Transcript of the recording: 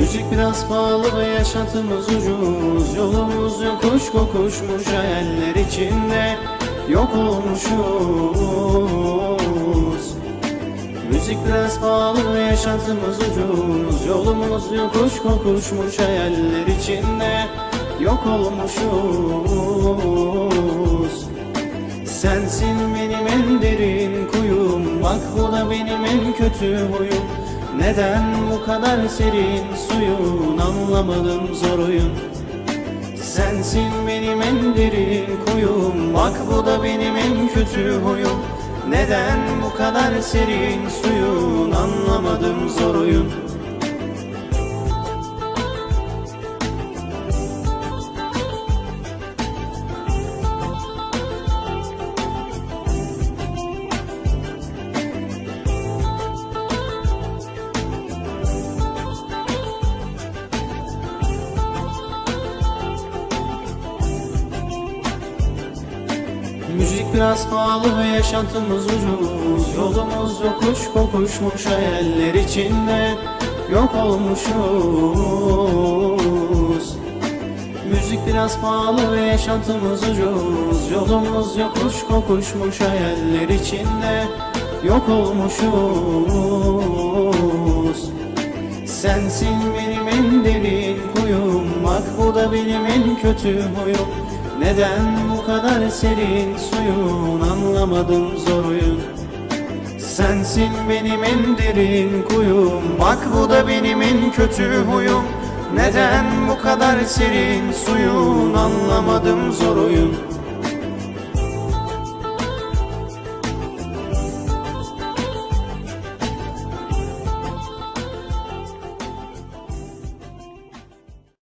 Müzik biraz pahalı ve yaşantımız ucuz. Yolumuz yokuş kokuşmuş hayaller içinde. Yok olmuşuz. Müzik biraz pahalı ve yaşantımız ucuz. Yolumuz yokuş kokuşmuş hayaller içinde. Yok olmuşuz. Sensin benim en derin kuyum. Bak bu da benim en kötü huyum Neden bu kadar serin suyun Anlamadım zor oyun Sensin benim en derin kuyum Bak bu da benim en kötü huyum. Neden bu kadar serin suyun Anlamadım zor oyun biraz pahalı ve yaşantımız ucuz Yolumuz yokuş kokuşmuş hayaller içinde. Yok olmuşuz. Müzik biraz pahalı ve yaşantımız ucuz Yolumuz yokuş kokuşmuş hayaller içinde. Yok olmuşuz. Sensin benim en derin kuyum Bak bu da benim en kötü huyum Neden bu kadar serin suyun Anlamadım zor oyun Sensin benim en derin kuyum. Bak bu da benim en kötü huyum. Neden bu kadar serin suyun Anlamadım zor oyun